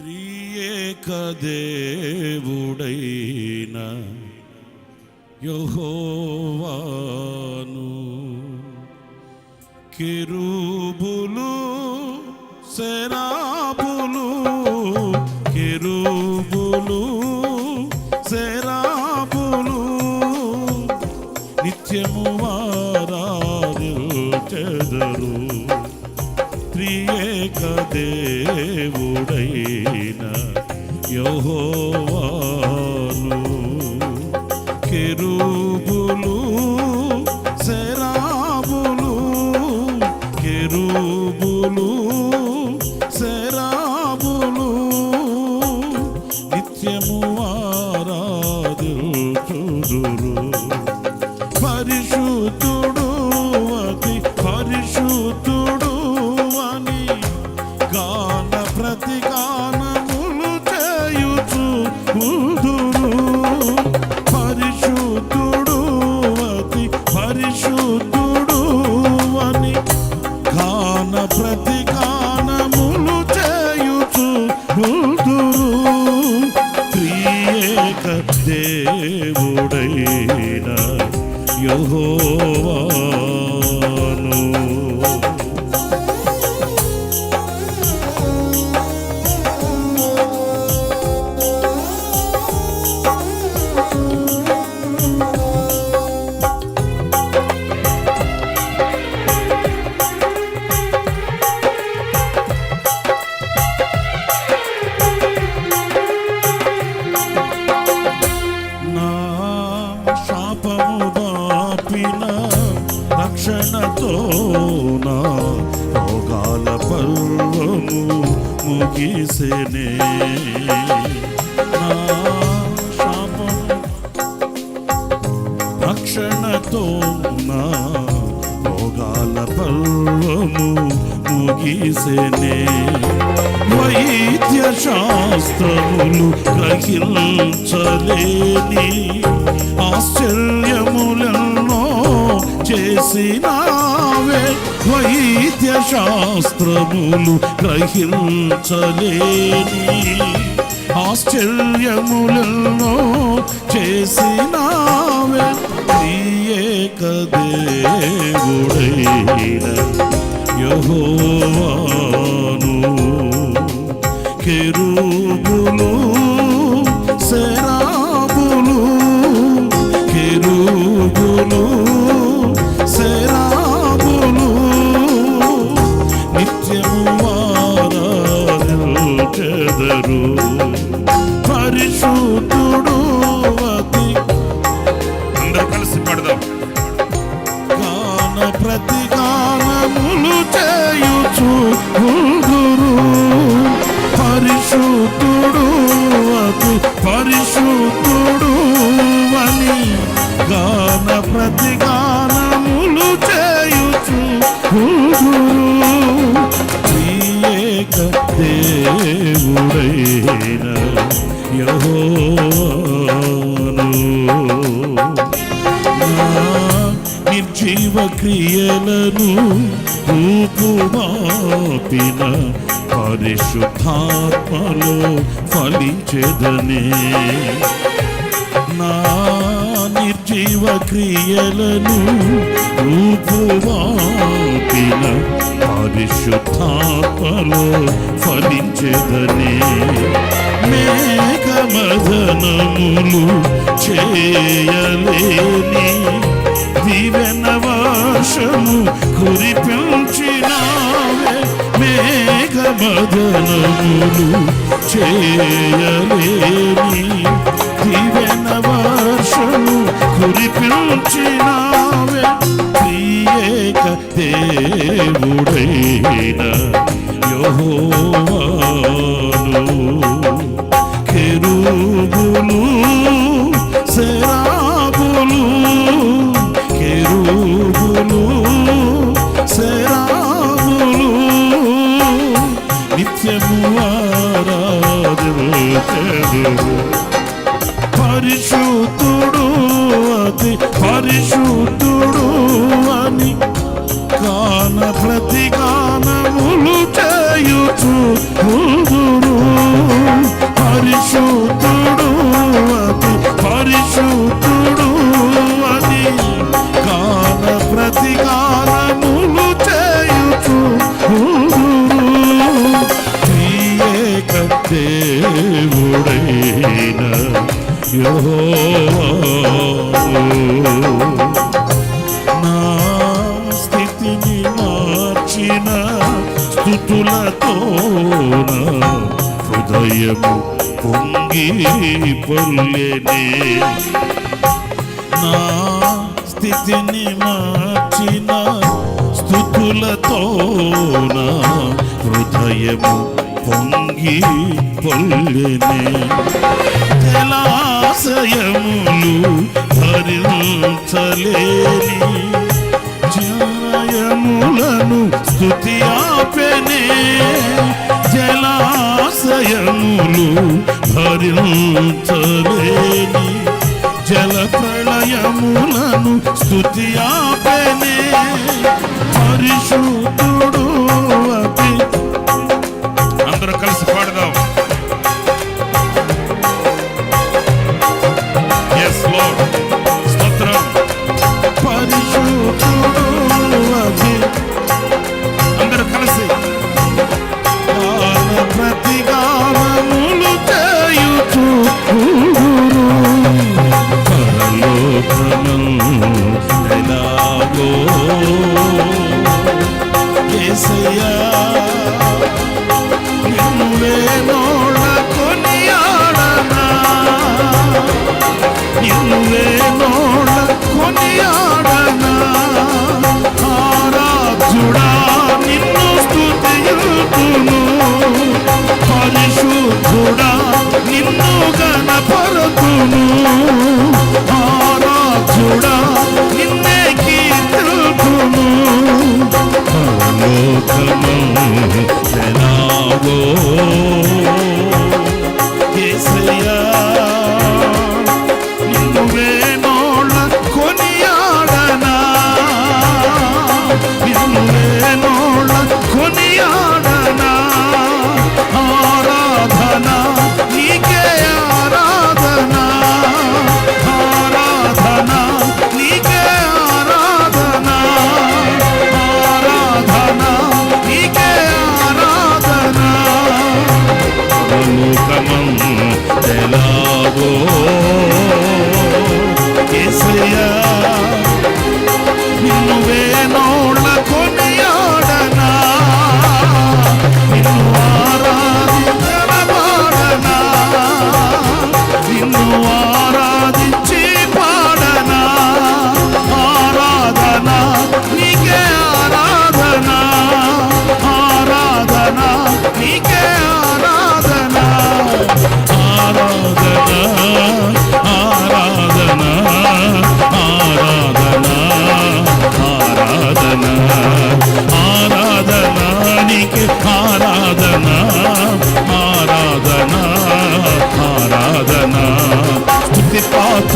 త్రియేకదేవుడైన యహోవాను. కెరూబులు దేవుడైన యహోవా నా రోగాల పర్వము ముగిసేనే. నా శాపము రక్షణతో నా రోగాల పర్వము ముగిసేనే. వైద్య శాస్త్రములు గ్రహించలేని ఆశ్చర్యములెన్నో చేసినా వైద్య శాస్త్రములు గ్రహించలేని ఆశ్చర్యములెన్నో చేసినావే. త్రియేక దేవుడైన యహోవాను. కెరూబులు సెరాబులు పరిశుద్ధాత్మలో ఫలించెదనే. నా నిర్జీవ క్రియలను రూపువాపిన పరిశుద్ధాత్మలో ఫలించెదనే. మేఘమదనములు చేయలేని దీవెన వర్షము కురిపించినావే. మేఘమదనములు చేయలేని దీవెన వర్షము కురిపించినావే. ప్రియేక దేవుడైన యహోవాను. కెరూబులు నా స్థితిని మార్చిన స్థుతులతో నా హృదయము పొంగి పొల్లెనే నా స్థితిని మార్చిన స్థుతులతో నా హృదయము పొంగి పొల్లెనే తెలా ఆశయములు భరించలేని జయములను స్థుతి ఆపెనే జలాశయములు భరించలేని జల ప్రళయములను స్థుతి ఆపెనే పరిశుద్ధుడు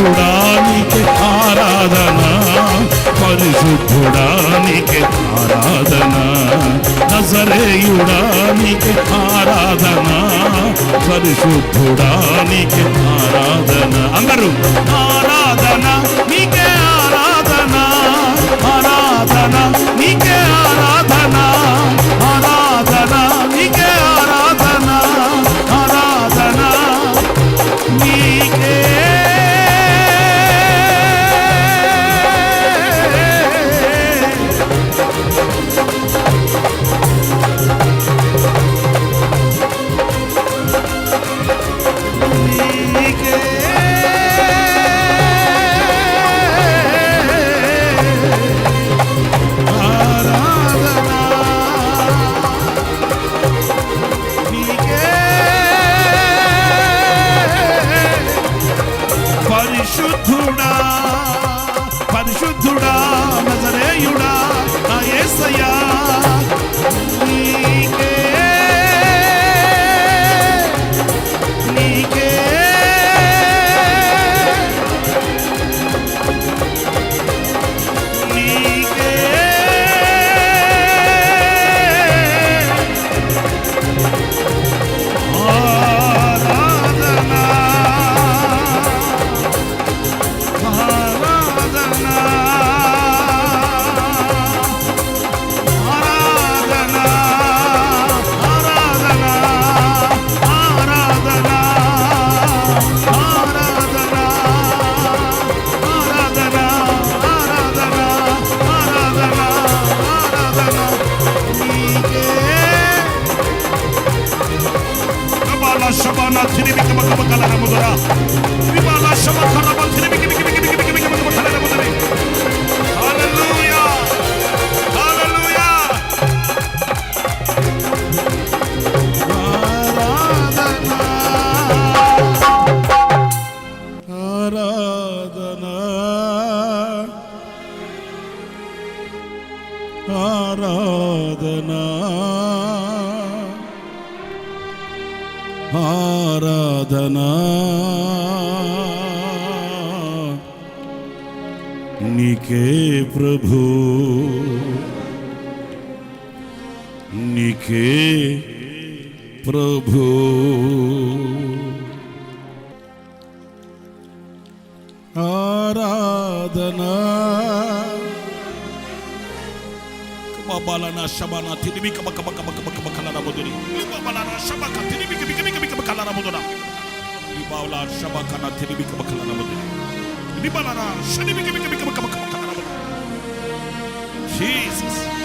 పరిశుద్ధుడానికి ఆరాధన పరిశుద్ధుడానికి ఆరాధన నజరేయుడానికి ఆరాధన పరిశుద్ధుడానికి ఆరాధన. అందరూ ఆరాధన నీకే പ്രഭു Jesus.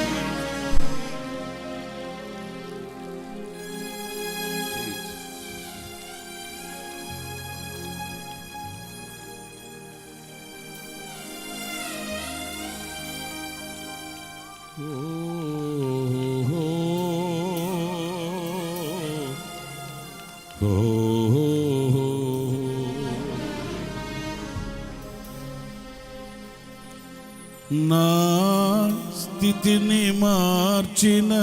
స్థితిని మార్చిన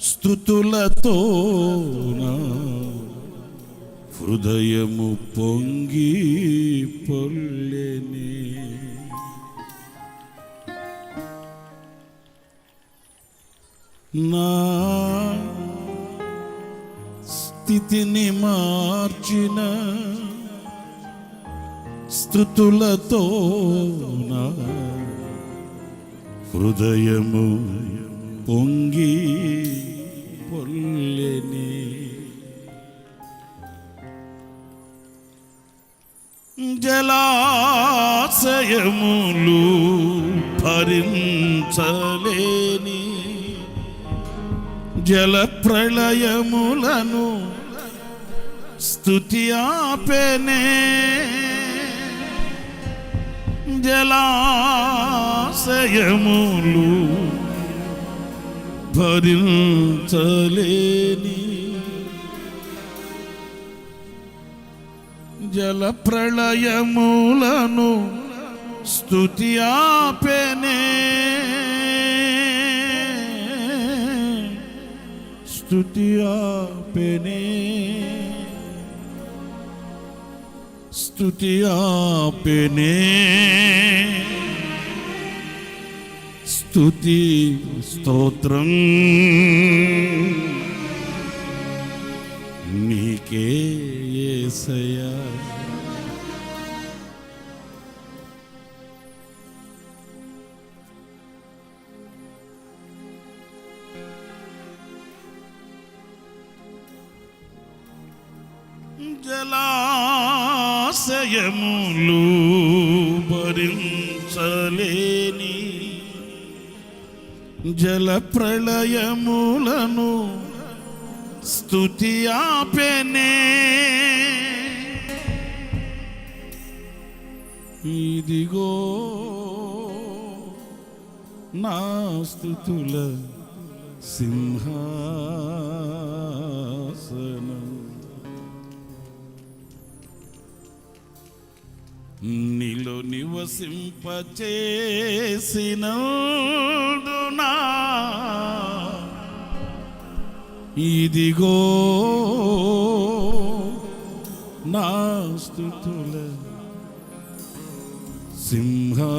స్థుతులతో నా హృదయము పొంగి పొల్లెని. నా స్థితిని మార్చిన స్థుతులతో నా హృదయము పొంగి పొల్లెని జలాశయములు భరించలేని జల ప్రళయములను స్థుతి ఆపెనే. జలాశయములు భరించలేని జల ప్రళయములను స్థుతి ఆపెనే. స్థుతి ఆపెనే. స్థుతి ఆపెనే. స్తుతి స్తోత్రం నీకే యేసయ్యా జలాశయములు భరించలేని జల ప్రళయములను స్తుతి ఆపెనే. ఇదిగో నా స్థుతుల సింహాసనం. నీలో నివసింపచేసిన ఇదిగో నా స్థుతుల సింహా